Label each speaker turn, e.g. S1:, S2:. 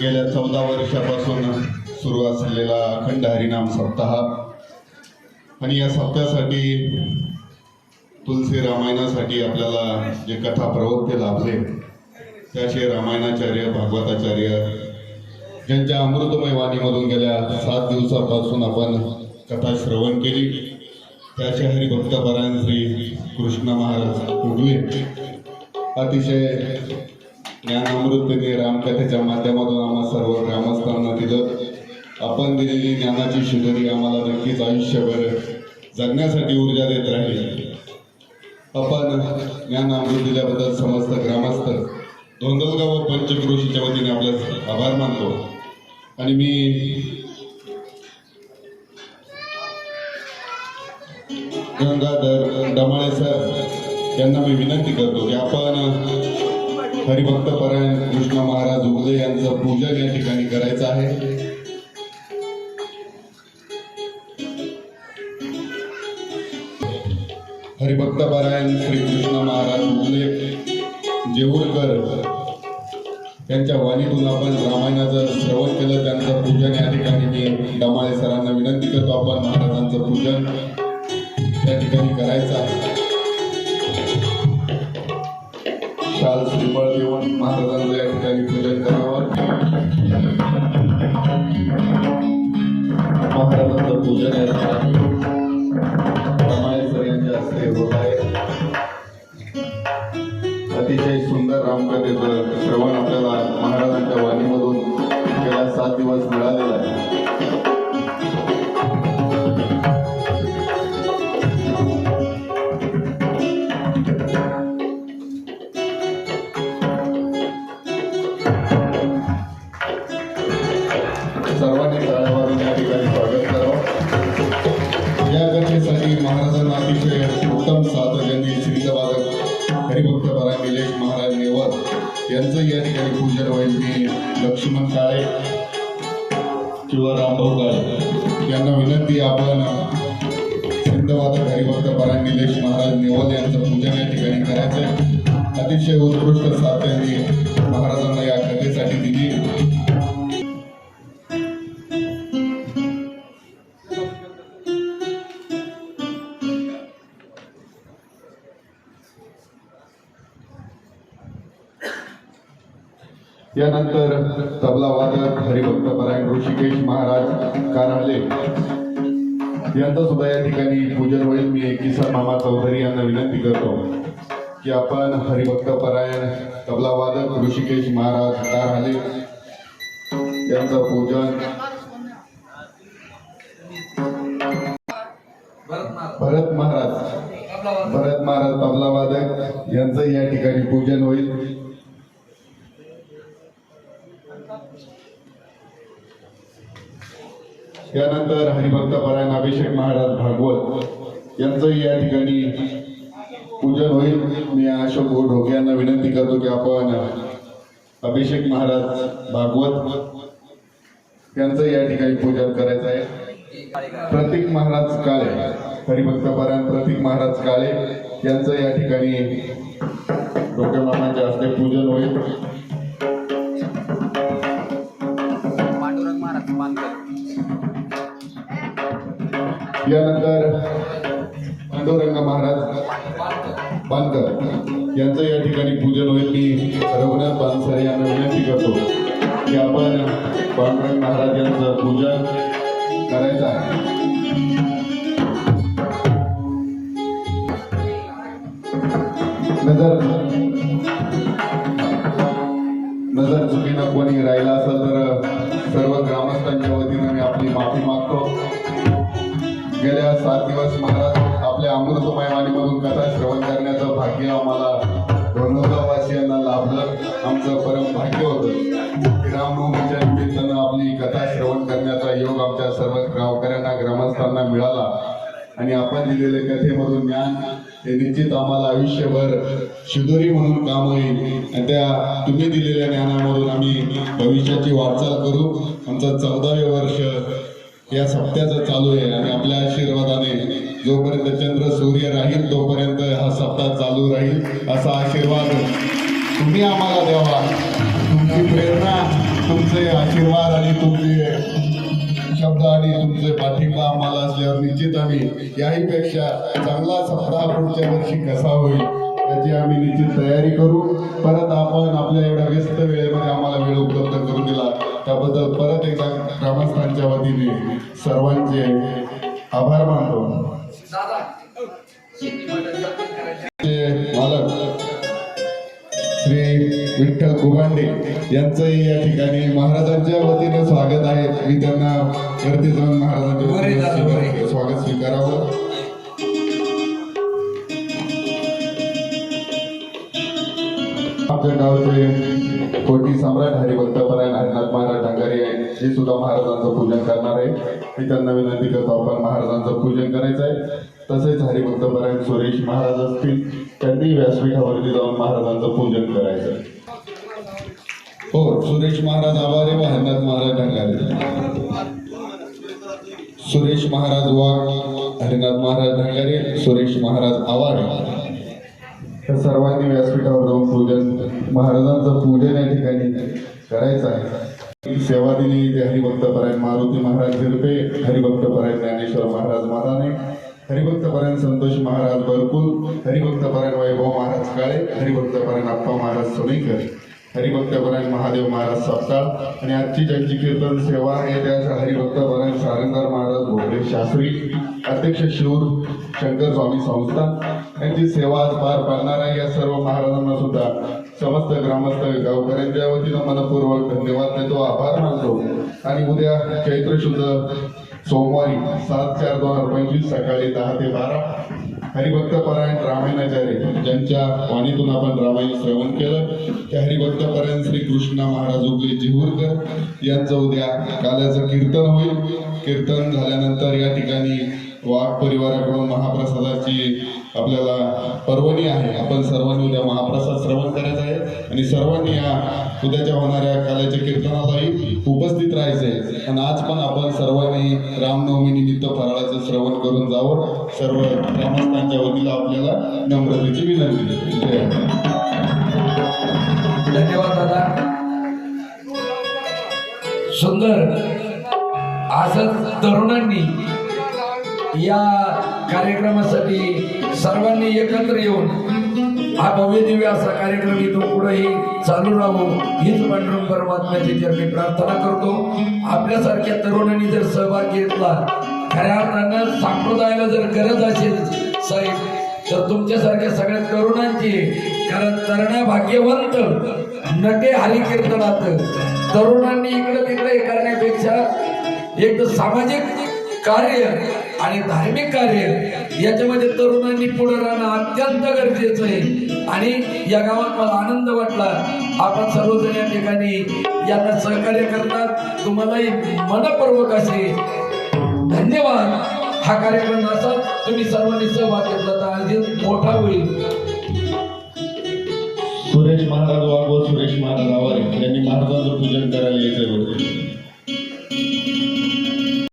S1: गेल्या चौदा वर्षापासून सुरू असलेला अखंड हरिनाम सप्ताह. आणि या सप्ताहासाठी तुलसी रामायणासाठी आपल्याला जे कथा प्रवक्ते लाभले त्याचे रामायणाचार्य भागवताचार्य ज्यांच्या अमृतमय वाणीमधून गेल्या सात दिवसापासून आपण कथा श्रवण केली. त्याचे हरिभक्तपरायण श्री कृष्ण महाराज उगले. अतिशय ज्ञानामृतने रामकथेच्या माध्यमातून आम्हा सर्व ग्रामस्थांना दिलं. आपण दिलेली ज्ञानाची शिदरी आम्हाला नक्कीच आयुष्यभर जगण्यासाठी ऊर्जा देत राहील. आपण ज्ञानामृत दिल्याबद्दल समस्त ग्रामस्थ धोंदलगाव पंचक्रोशीच्या वतीने आपले आभार मानतो. आणि मी गंगाधर डमाळे सर यांना मी विनंती करतो की आपण हरिभक्त परायण कृष्ण महाराज उगले यांचं पूजन या ठिकाणी करायचं आहे. हरिभक्त परायण श्री कृष्ण महाराज उगले जेऊरकर त्यांच्या वाणीतून आपण रामायणाचं श्रवण केलं त्यांचं पूजन या ठिकाणी मी डमाळे सरांना विनंती करतो. आपण महाराजांचं पूजन या ठिकाणी करायचं. आहे शाल श्रीफळ देऊन महाराजांचं या ठिकाणी पूजन करावं. महाराजांचं पूजन या ठिकाणी यांच्या हस्ते होत आहे. अतिशय सुंदर रामकथेचं श्रवण आपल्याला महाराजांच्या वाणीमधून गेल्या सात दिवस मिळालेला आहे. काळे किंवा रामभाऊ काळे यांना विनंती आपण सिंधवादक हरिभक्त पराय निलेश महाराज नेवल यांचं पूजन या ठिकाणी करायचं अतिशय उत्कृष्ट साथ महाराजांना या यानंतर तबला वादक हरिभक्त परायण ऋषिकेश महाराज कारांडले यांचा सुद्धा या ठिकाणी पूजन होईल. मी किसन मामा चौधरी यांना विनंती करतो की आपण हरिभक्त परायण तबला वादक ऋषिकेश महाराज कारांडले यांचं पूजन भरत महाराज भरत महाराज तबला वादक यांचं या ठिकाणी पूजन होईल. त्यानंतर हरिभक्त परायण अभिषेक महाराज भागवत यांचंही या ठिकाणी पूजन होईल. मी अशोक ढोके यांना विनंती करतो की आपण अभिषेक महाराज भागवत यांचं या ठिकाणी पूजन करायचं आहे. प्रतीक महाराज काळे हरिभक्त परायण प्रतीक महाराज काळे यांचं या ठिकाणी डोके मामांच्या हस्ते पूजन होईल. यानंतर पांडुरंग महाराज बांधकर यांचं या ठिकाणी पूजन होईल. मी रघुनाथ बांसरे यांना विनंती करतो की आपण पांडुरंग महाराज यांचं पूजन करायचं आहे. नजर नजर चुकीनं कोणी राहिला असेल तर सात दिवस महाराज आपल्या अमृतमय वाणीमधून कथा श्रवण करण्याचं भाग्य आम्हाला डोंगरगाववासियांना लाभलं. आमचं परम भाग्य होतं. रामनवमीच्या निमित्तानं आपली कथा श्रवण करण्याचा योग आमच्या सर्व गावकऱ्यांना ग्रामस्थांना मिळाला. आणि आपण दिलेल्या कथेमधून ज्ञान हे निश्चित आम्हाला आयुष्यभर शिदोरी म्हणून काम होईल. आणि त्या तुम्ही दिलेल्या ज्ञानामधून आम्ही भविष्याची वाटचाल करू. आमचं चौदावे वर्ष या सप्त्याचं चालू आहे आणि आपल्या आशीर्वादाने जोपर्यंत चंद्र सूर्य राहील तोपर्यंत हा सप्ताह चालू राहील. असा आशीर्वाद तुम्ही आम्हाला द्यावा. तुमची प्रेरणा तुमचे आशीर्वाद आणि तुमचे शब्द आणि तुमचे पाठिंबा आम्हाला असल्यावर निश्चित आम्ही याही पेक्षा चांगला सप्ताह पुढच्या वर्षी कसा होईल याची आम्ही निश्चित तयारी करू. परत आपण आपल्या एवढ्या व्यस्त वेळेमध्ये आम्हाला वेळ उपलब्ध करून दिला. त्याबद्दल परत एकदा ग्रामस्थांच्या वतीने सर्वांचे आभार मानतो. मालक श्री विठ्ठल कुभांडे यांचंही या ठिकाणी महाराजांच्या वतीने स्वागत आहे. मी त्यांना वरती जाऊन महाराजांच्या. स्वागत स्वीकारावं. आमच्या गावचे कोटी सम्राट हरिभक्त परायण हरिनाथ महाराज डांगारे हे सुद्धा महाराजांचं पूजन करणार आहे मी त्यांना विनंती करतो आपण महाराजांचं पूजन करायचं आहे. तसेच हरिभक्त परायण सुरेश महाराज असतील त्यांनी व्यासपीठावरती जाऊन महाराजांचं पूजन करायचं. आहे. हो सुरेश महाराज आभारे व हरिनाथ महाराज डांगारे सुरेश महाराज वाघ हरिनाथ महाराज ढंगारे सुरेश महाराज आवारे तर सर्वांनी व्यासपीठावर जाऊन पूजन महाराजांचं पूजन या ठिकाणी करायचं आहे. सेवा दिनी ते हरिभक्त परायण मारुती महाराज झिरपे हरिभक्त परायण ज्ञानेश्वर महाराज माताने हरिभक्त परायण संतोष महाराज बरकुल हरिभक्त परायण वैभव महाराज काळे हरिभक्त परायण अप्पा महाराज सोनेकर. हरिभक्तपरायण महादेव महाराज सप्ताह आणि आजची ज्यांची कीर्तन सेवा आहे त्या हरिभक्त परायण सारंगार महाराज भोगले शास्त्री अध्यक्ष शिवूर शंकर स्वामी संस्था. यांची सेवा आज पार पाडणार आहे. या सर्व महाराजांना सुद्धा समस्त ग्रामस्थ गावकऱ्यांच्या वतीनं मनपूर्वक धन्यवाद देतो आभार मानतो. आणि उद्या चैत्र शुद्ध सोमवारी सात चार दोन हजार पंचवीस सकाळी दहा ते बारा हरिभक्त परायण रामायणाचार्य. ज्यांच्या वाणीतून आपण रामायण श्रवण केलं त्या हरिभक्त परायण श्री कृष्ण महाराज उगले जिहूरकर यांचं उद्या काल्याचं कीर्तन होईल. कीर्तन झाल्यानंतर या ठिकाणी वाघ परिवाराकडून महाप्रसादाची आपल्याला पर्वणी आहे. आपण सर्वांनी उद्या महाप्रसाद श्रवण करायचा आहे आणि सर्वांनी या उद्याच्या होणाऱ्या काल्याच्या कीर्तनालाही उपस्थित राहायचं. आहे आणि आज पण आपण सर्वांनी रामनवमी निमित्त फराळाचं श्रवण करून जावं. सर्व ग्रामस्थांच्या वतीला आपल्याला नम्रतेची विनंती.
S2: धन्यवाद दादा. सुंदर असंच तरुणांनी या कार्यक्रमासाठी सर्वांनी एकत्र येऊन हा भव्य दिव्य असा कार्यक्रम इथून पुढेही चालू राहू. हीच पांडुरंग परमात्म्याची चरणी प्रार्थना करतो आपल्यासारख्या तरुणांनी जर सहभाग घेतला खऱ्या अर्थानं संप्रदायाला जर गरज असेल साहेब तर तुमच्यासारख्या सगळ्या तरुणांची कारण तरुणा भाग्यवंत नटे हरिकीर्तनात तरुणांनी इकडे तिकडे करण्यापेक्षा एक तर सामाजिक कार्य आणि धार्मिक कार्य याच्यामध्ये तरुणांनी पुढे राहणं अत्यंत गरजेचं आहे. आणि या गावात मला आनंद वाटला. आपण सर्वजण या ठिकाणी यांना सहकार्य करतात. तुम्हालाही मनपूर्वक असे धन्यवाद. हा कार्यक्रम असा तुम्ही सर्वांनी सहभाग घेतला तर अगदी मोठा होईल.
S1: सुरेश महाराज वाघ सुरेश महाराज आवारे. यांनी महाराजांचं पूजन करायला येते